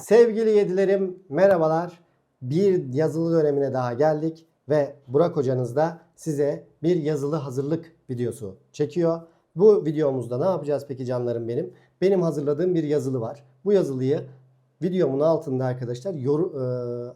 Sevgili yedilerim merhabalar. Bir yazılı dönemine daha geldik ve Burak hocanız da size bir yazılı hazırlık videosu çekiyor. Bu videomuzda ne yapacağız peki canlarım benim? Benim hazırladığım bir yazılı var. Bu yazılıyı videomun altında arkadaşlar yoru, e,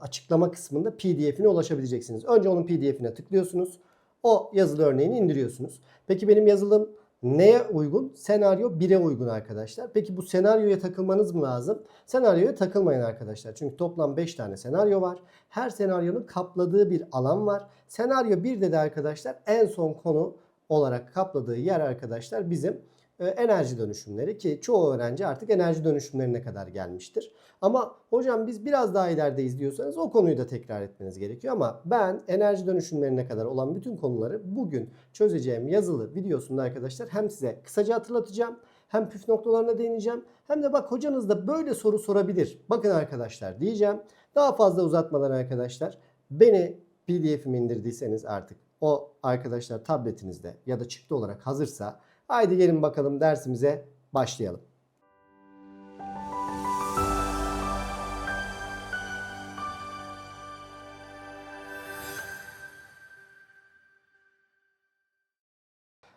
açıklama kısmında pdf'ine ulaşabileceksiniz. Önce onun pdf'ine tıklıyorsunuz. O yazılı örneğini indiriyorsunuz. Peki benim yazılım neye uygun? Senaryo 1'e uygun arkadaşlar. Peki bu senaryoya takılmanız mı lazım? Senaryoya takılmayın arkadaşlar. Çünkü toplam 5 tane senaryo var. Her senaryonun kapladığı bir alan var. Senaryo 1'de de arkadaşlar en son konu olarak kapladığı yer arkadaşlar bizim enerji dönüşümleri ki çoğu öğrenci artık enerji dönüşümlerine kadar gelmiştir. Ama hocam biz biraz daha ilerideyiz diyorsanız o konuyu da tekrar etmeniz gerekiyor. Ama ben enerji dönüşümlerine kadar olan bütün konuları bugün çözeceğim yazılı videosunda arkadaşlar hem size kısaca hatırlatacağım hem püf noktalarına değineceğim. Hem de bak hocanız da böyle soru sorabilir. Bakın arkadaşlar diyeceğim. Daha fazla uzatmadan arkadaşlar beni pdf'imi indirdiyseniz artık o arkadaşlar tabletinizde ya da çıktı olarak hazırsa haydi gelin bakalım dersimize başlayalım.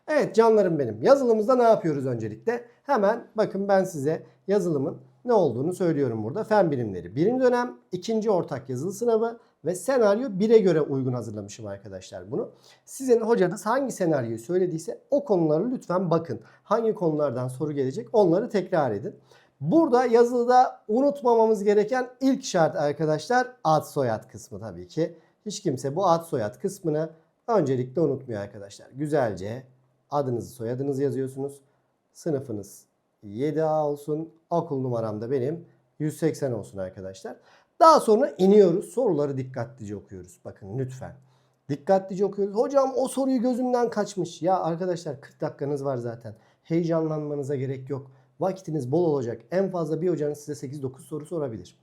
Evet canlarım benim. Yazılımızda ne yapıyoruz öncelikle? Hemen bakın ben size yazılımın ne olduğunu söylüyorum burada. Fen bilimleri birinci dönem ikinci ortak yazılı sınavı ve senaryo 1'e göre uygun hazırlamışım arkadaşlar bunu. Sizin hocanız hangi senaryoyu söylediyse o konuları lütfen bakın. Hangi konulardan soru gelecek onları tekrar edin. Burada yazılıda unutmamamız gereken ilk şart arkadaşlar ad soyad kısmı tabii ki. Hiç kimse bu ad soyad kısmını öncelikle unutmuyor arkadaşlar. Güzelce adınızı soyadınızı yazıyorsunuz. Sınıfınız 7A olsun. Okul numaram da benim 180 olsun arkadaşlar. Daha sonra iniyoruz. Soruları dikkatlice okuyoruz. Bakın lütfen. Dikkatlice okuyoruz. Hocam o soruyu gözümden kaçmış. Ya arkadaşlar 40 dakikanız var zaten. Heyecanlanmanıza gerek yok. Vakitiniz bol olacak. En fazla bir hocanız size 8-9 soru sorabilir.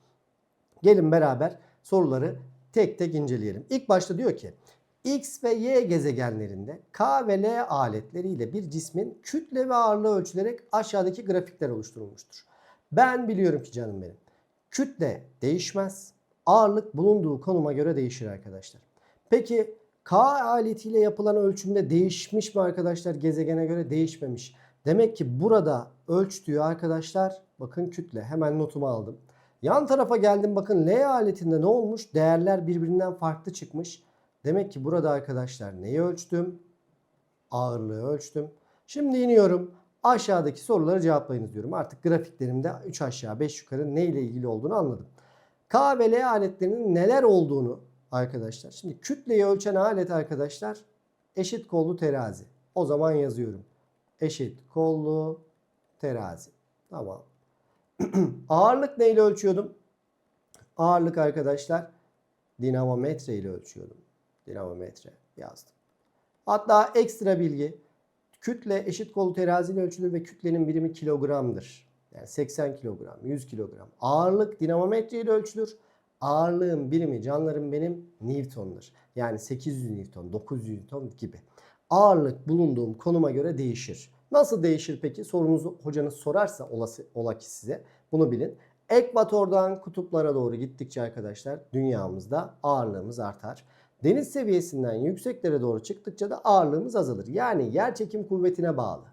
Gelin beraber soruları tek tek inceleyelim. İlk başta diyor ki X ve Y gezegenlerinde K ve L aletleriyle bir cismin kütle ve ağırlığı ölçülerek aşağıdaki grafikler oluşturulmuştur. Ben biliyorum ki canım benim. Kütle değişmez. Ağırlık bulunduğu konuma göre değişir arkadaşlar. Peki K aletiyle yapılan ölçümde değişmiş mi arkadaşlar? Gezegene göre değişmemiş. Demek ki burada ölçtüğü arkadaşlar bakın kütle. Hemen notumu aldım. Yan tarafa geldim bakın L aletinde ne olmuş? Değerler birbirinden farklı çıkmış. Demek ki burada arkadaşlar neyi ölçtüm? Ağırlığı ölçtüm. Şimdi iniyorum. Aşağıdaki soruları cevaplayınız diyorum. Artık grafiklerimde 3 aşağı 5 yukarı ne ile ilgili olduğunu anladım. K ve L aletlerinin neler olduğunu arkadaşlar. Şimdi kütleyi ölçen alet arkadaşlar eşit kollu terazi. O zaman yazıyorum. Eşit kollu terazi. Tamam. Ağırlık neyle ölçüyordum? Ağırlık arkadaşlar dinamometre ile ölçüyordum. Dinamometre yazdım. Hatta ekstra bilgi kütle eşit kolu teraziyle ölçülür ve kütlenin birimi kilogramdır. Yani 80 kilogram, 100 kilogram. Ağırlık dinamometre ile ölçülür. Ağırlığın birimi canlarım benim Newton'dur. Yani 800 Newton, 900 Newton gibi. Ağırlık bulunduğum konuma göre değişir. Nasıl değişir peki? Sorunuzu hocanız sorarsa olası, ola ki size bunu bilin. Ekvatordan kutuplara doğru gittikçe arkadaşlar dünyamızda ağırlığımız artar. Deniz seviyesinden yükseklere doğru çıktıkça da ağırlığımız azalır. Yani yer çekim kuvvetine bağlı.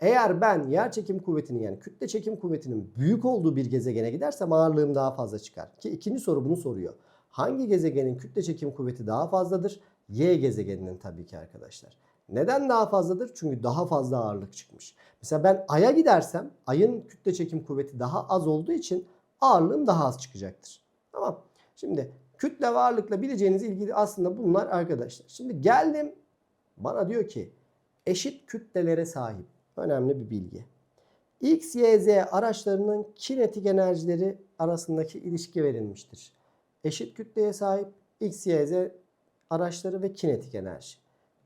Eğer ben yer çekim kuvvetinin yani kütle çekim kuvvetinin büyük olduğu bir gezegene gidersem ağırlığım daha fazla çıkar. Ki ikinci soru bunu soruyor. Hangi gezegenin kütle çekim kuvveti daha fazladır? Y gezegeninin tabii ki arkadaşlar. Neden daha fazladır? Çünkü daha fazla ağırlık çıkmış. Mesela ben Ay'a gidersem Ay'ın kütle çekim kuvveti daha az olduğu için ağırlığım daha az çıkacaktır. Tamam. Şimdi kütle ve ağırlıkla bileceğiniz ilgili aslında bunlar arkadaşlar. Şimdi geldim bana diyor ki eşit kütlelere sahip. Önemli bir bilgi. X, Y, Z araçlarının kinetik enerjileri arasındaki ilişki verilmiştir. Eşit kütleye sahip X, Y, Z araçları ve kinetik enerji.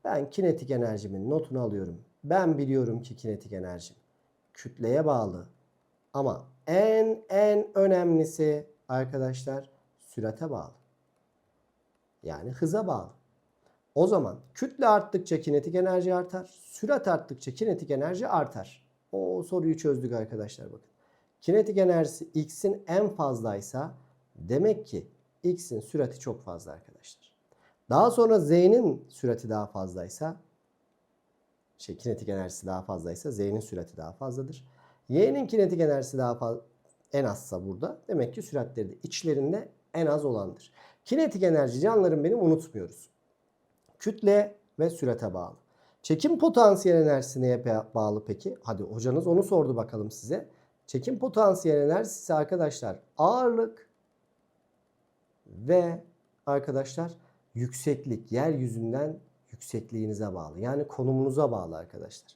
Ben kinetik enerjimin notunu alıyorum. Ben biliyorum ki kinetik enerjim kütleye bağlı. Ama en en önemlisi arkadaşlar sürate bağlı. Yani hıza bağlı. O zaman kütle arttıkça kinetik enerji artar. Sürat arttıkça kinetik enerji artar. O soruyu çözdük arkadaşlar bakın. kinetik enerjisi x'in en fazlaysa demek ki x'in sürati çok fazla arkadaşlar. Daha sonra z'nin sürati daha fazlaysa şey kinetik enerjisi daha fazlaysa z'nin sürati daha fazladır. Y'nin kinetik enerjisi daha fazla en azsa burada. Demek ki süratleri de içlerinde en az olandır. Kinetik enerji canlarım benim unutmuyoruz. Kütle ve sürate bağlı. Çekim potansiyel enerjisi neye bağlı peki? Hadi hocanız onu sordu bakalım size. Çekim potansiyel enerjisi arkadaşlar ağırlık ve arkadaşlar yükseklik yeryüzünden yüksekliğinize bağlı. Yani konumunuza bağlı arkadaşlar.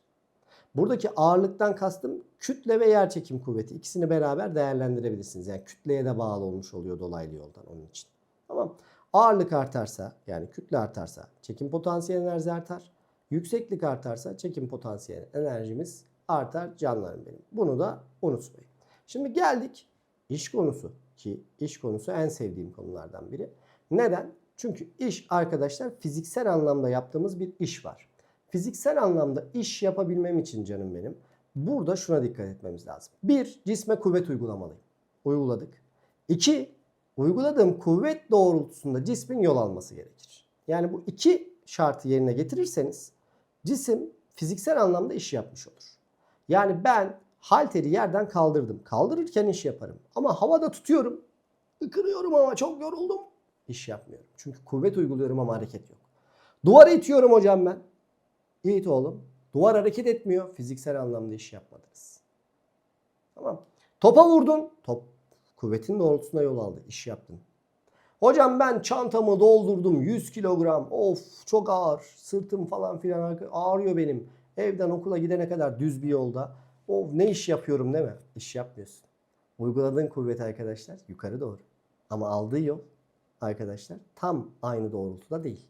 Buradaki ağırlıktan kastım kütle ve yer çekim kuvveti. İkisini beraber değerlendirebilirsiniz. Yani kütleye de bağlı olmuş oluyor dolaylı yoldan onun için. Tamam. Ağırlık artarsa yani kütle artarsa çekim potansiyel enerji artar. Yükseklik artarsa çekim potansiyel enerjimiz artar canlarım benim. Bunu da unutmayın. Şimdi geldik iş konusu ki iş konusu en sevdiğim konulardan biri. Neden? Çünkü iş arkadaşlar fiziksel anlamda yaptığımız bir iş var. Fiziksel anlamda iş yapabilmem için canım benim burada şuna dikkat etmemiz lazım. Bir, cisme kuvvet uygulamalıyım. Uyguladık. İki, uyguladığım kuvvet doğrultusunda cismin yol alması gerekir. Yani bu iki şartı yerine getirirseniz cisim fiziksel anlamda iş yapmış olur. Yani ben halteri yerden kaldırdım. Kaldırırken iş yaparım. Ama havada tutuyorum. Ikırıyorum ama çok yoruldum. İş yapmıyorum. Çünkü kuvvet uyguluyorum ama hareket yok. Duvarı itiyorum hocam ben. İt oğlum. Duvar hareket etmiyor. Fiziksel anlamda iş yapmadınız. Tamam. Topa vurdun. Top kuvvetin doğrultusunda yol aldı. İş yaptın. Hocam ben çantamı doldurdum 100 kilogram. Of çok ağır. Sırtım falan filan ağrıyor benim. Evden okula gidene kadar düz bir yolda. Of ne iş yapıyorum değil mi? İş yapmıyorsun. Uyguladığın kuvvet arkadaşlar yukarı doğru. Ama aldığı yol arkadaşlar tam aynı doğrultuda değil.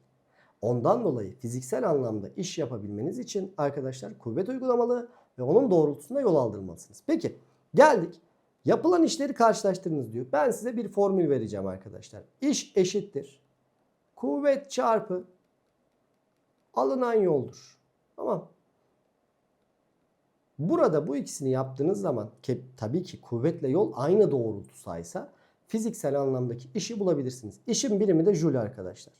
Ondan dolayı fiziksel anlamda iş yapabilmeniz için arkadaşlar kuvvet uygulamalı ve onun doğrultusunda yol aldırmalısınız. Peki geldik. Yapılan işleri karşılaştırınız diyor. Ben size bir formül vereceğim arkadaşlar. İş eşittir. Kuvvet çarpı alınan yoldur. Tamam. Burada bu ikisini yaptığınız zaman ki, tabii ki kuvvetle yol aynı doğrultusaysa fiziksel anlamdaki işi bulabilirsiniz. İşin birimi de joule arkadaşlar.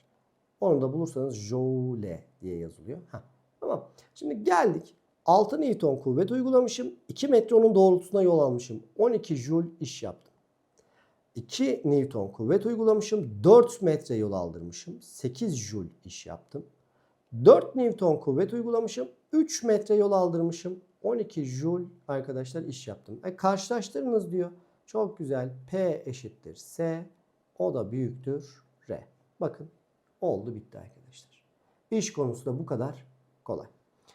Onu da bulursanız joule diye yazılıyor. Heh, tamam. Şimdi geldik. 6 Newton kuvvet uygulamışım. 2 metre onun doğrultusuna yol almışım. 12 joule iş yaptım. 2 Newton kuvvet uygulamışım. 4 metre yol aldırmışım. 8 joule iş yaptım. 4 Newton kuvvet uygulamışım. 3 metre yol aldırmışım. 12 joule arkadaşlar iş yaptım. E, karşılaştırınız diyor. Çok güzel. P eşittir S. O da büyüktür R. Bakın oldu bitti arkadaşlar. İş konusu da bu kadar kolay.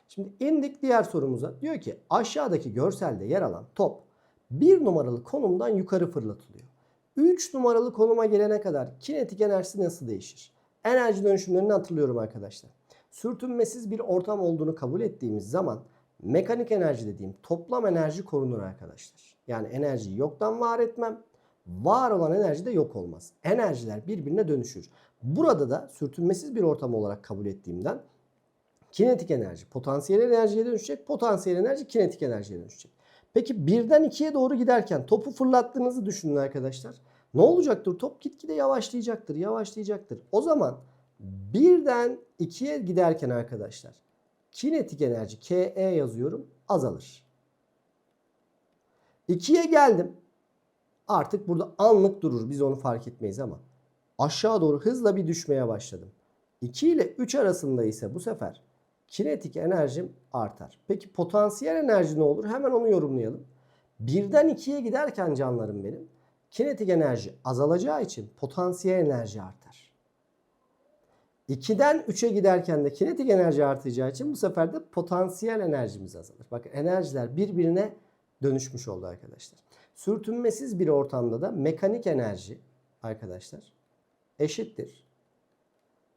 Şimdi indik diğer sorumuza. Diyor ki aşağıdaki görselde yer alan top bir numaralı konumdan yukarı fırlatılıyor. 3 numaralı konuma gelene kadar kinetik enerjisi nasıl değişir? Enerji dönüşümlerini hatırlıyorum arkadaşlar. Sürtünmesiz bir ortam olduğunu kabul ettiğimiz zaman mekanik enerji dediğim toplam enerji korunur arkadaşlar. Yani enerjiyi yoktan var etmem. Var olan enerji de yok olmaz. Enerjiler birbirine dönüşür. Burada da sürtünmesiz bir ortam olarak kabul ettiğimden kinetik enerji potansiyel enerjiye dönüşecek. Potansiyel enerji kinetik enerjiye dönüşecek. Peki birden ikiye doğru giderken topu fırlattığınızı düşünün arkadaşlar. Ne olacaktır? Top gitgide yavaşlayacaktır, yavaşlayacaktır. O zaman birden ikiye giderken arkadaşlar kinetik enerji KE yazıyorum azalır. 2'ye geldim. Artık burada anlık durur. Biz onu fark etmeyiz ama aşağı doğru hızla bir düşmeye başladım. 2 ile 3 arasında ise bu sefer kinetik enerjim artar. Peki potansiyel enerji ne olur? Hemen onu yorumlayalım. Birden 2'ye giderken canlarım benim kinetik enerji azalacağı için potansiyel enerji artar. 2'den 3'e giderken de kinetik enerji artacağı için bu sefer de potansiyel enerjimiz azalır. Bakın enerjiler birbirine dönüşmüş oldu arkadaşlar. Sürtünmesiz bir ortamda da mekanik enerji arkadaşlar eşittir.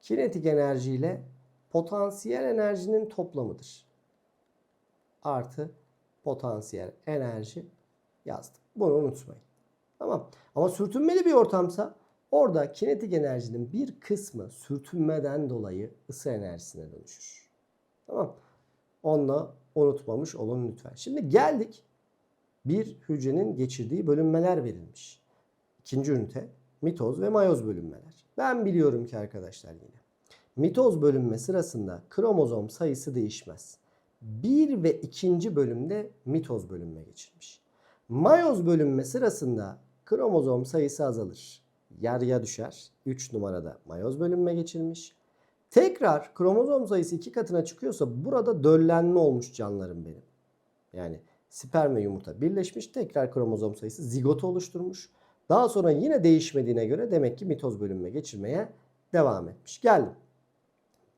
Kinetik enerji ile potansiyel enerjinin toplamıdır. Artı potansiyel enerji yazdım. Bunu unutmayın. Tamam. Ama sürtünmeli bir ortamsa orada kinetik enerjinin bir kısmı sürtünmeden dolayı ısı enerjisine dönüşür. Tamam. Onu da unutmamış olun lütfen. Şimdi geldik bir hücrenin geçirdiği bölünmeler verilmiş. İkinci ünite mitoz ve mayoz bölünmeler. Ben biliyorum ki arkadaşlar yine. Mitoz bölünme sırasında kromozom sayısı değişmez. Bir ve ikinci bölümde mitoz bölünme geçirmiş. Mayoz bölünme sırasında kromozom sayısı azalır. Yarıya düşer. 3 numarada mayoz bölünme geçirmiş. Tekrar kromozom sayısı iki katına çıkıyorsa burada döllenme olmuş canlarım benim. Yani sperm ve yumurta birleşmiş. Tekrar kromozom sayısı zigotu oluşturmuş. Daha sonra yine değişmediğine göre demek ki mitoz bölünme geçirmeye devam etmiş. Geldim.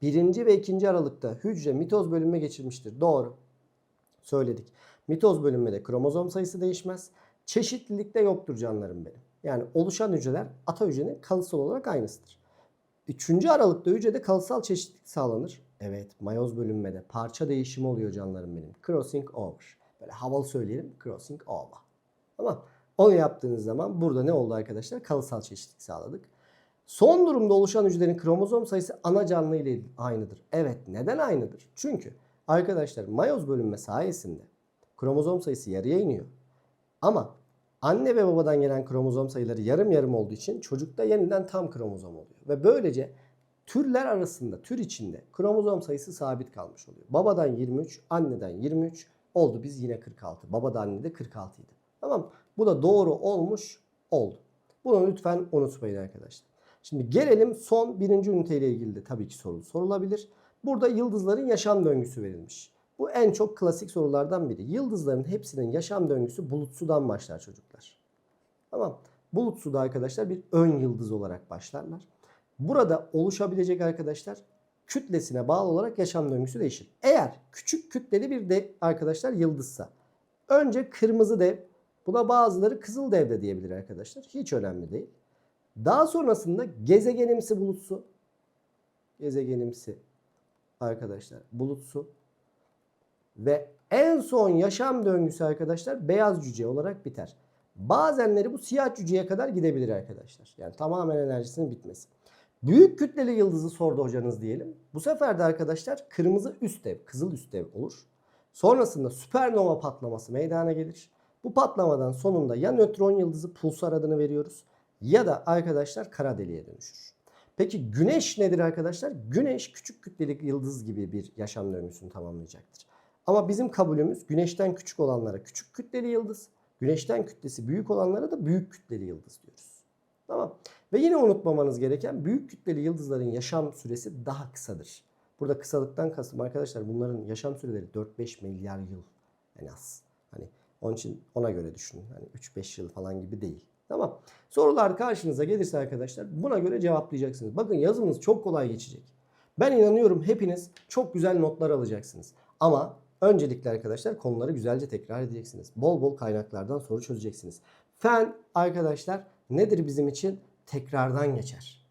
Birinci ve ikinci aralıkta hücre mitoz bölünme geçirmiştir. Doğru. Söyledik. Mitoz bölünmede kromozom sayısı değişmez. Çeşitlilik de yoktur canlarım benim. Yani oluşan hücreler ata hücrenin kalıtsal olarak aynısıdır. Üçüncü aralıkta hücrede kalıtsal çeşitlilik sağlanır. Evet mayoz bölünmede parça değişimi oluyor canlarım benim. Crossing over. Böyle havalı söyleyelim. Crossing over. Tamam. Onu yaptığınız zaman burada ne oldu arkadaşlar? Kalıtsal çeşitlilik sağladık. Son durumda oluşan hücrelerin kromozom sayısı ana canlı ile aynıdır. Evet neden aynıdır? Çünkü arkadaşlar mayoz bölünme sayesinde kromozom sayısı yarıya iniyor. Ama anne ve babadan gelen kromozom sayıları yarım yarım olduğu için çocukta yeniden tam kromozom oluyor. Ve böylece türler arasında, tür içinde kromozom sayısı sabit kalmış oluyor. Babadan 23, anneden 23 oldu biz yine 46. Babada annede 46 idi. Tamam Bu da doğru olmuş oldu. Bunu lütfen unutmayın arkadaşlar. Şimdi gelelim son birinci üniteyle ilgili de tabii ki soru sorulabilir. Burada yıldızların yaşam döngüsü verilmiş. Bu en çok klasik sorulardan biri. Yıldızların hepsinin yaşam döngüsü bulut sudan başlar çocuklar. Tamam. Bulut suda arkadaşlar bir ön yıldız olarak başlarlar. Burada oluşabilecek arkadaşlar kütlesine bağlı olarak yaşam döngüsü değişir. Eğer küçük kütleli bir de arkadaşlar yıldızsa önce kırmızı dev buna bazıları kızıl dev de diyebilir arkadaşlar. Hiç önemli değil. Daha sonrasında gezegenimsi bulutsu gezegenimsi arkadaşlar bulutsu ve en son yaşam döngüsü arkadaşlar beyaz cüce olarak biter. Bazenleri bu siyah cüceye kadar gidebilir arkadaşlar. Yani tamamen enerjisinin bitmesi. Büyük kütleli yıldızı sordu hocanız diyelim. Bu sefer de arkadaşlar kırmızı üst dev, kızıl üst dev olur. Sonrasında süpernova patlaması meydana gelir. Bu patlamadan sonunda ya nötron yıldızı pulsar adını veriyoruz ya da arkadaşlar kara deliğe dönüşür. Peki güneş nedir arkadaşlar? Güneş küçük kütleli yıldız gibi bir yaşam döngüsünü tamamlayacaktır. Ama bizim kabulümüz güneşten küçük olanlara küçük kütleli yıldız, güneşten kütlesi büyük olanlara da büyük kütleli yıldız diyoruz. Tamam. Ve yine unutmamanız gereken büyük kütleli yıldızların yaşam süresi daha kısadır. Burada kısalıktan kastım arkadaşlar bunların yaşam süreleri 4-5 milyar yıl en az. Hani onun için ona göre düşünün. Hani 3-5 yıl falan gibi değil. Tamam. Sorular karşınıza gelirse arkadaşlar buna göre cevaplayacaksınız. Bakın yazınız çok kolay geçecek. Ben inanıyorum hepiniz çok güzel notlar alacaksınız. Ama öncelikle arkadaşlar konuları güzelce tekrar edeceksiniz. Bol bol kaynaklardan soru çözeceksiniz. Fen arkadaşlar nedir bizim için? Tekrardan geçer.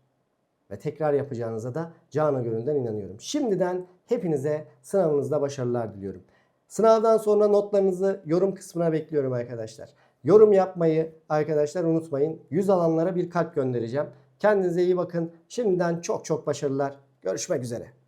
Ve tekrar yapacağınıza da canı gönülden inanıyorum. Şimdiden hepinize sınavınızda başarılar diliyorum. Sınavdan sonra notlarınızı yorum kısmına bekliyorum arkadaşlar. Yorum yapmayı arkadaşlar unutmayın. 100 alanlara bir kalp göndereceğim. Kendinize iyi bakın. Şimdiden çok çok başarılar. Görüşmek üzere.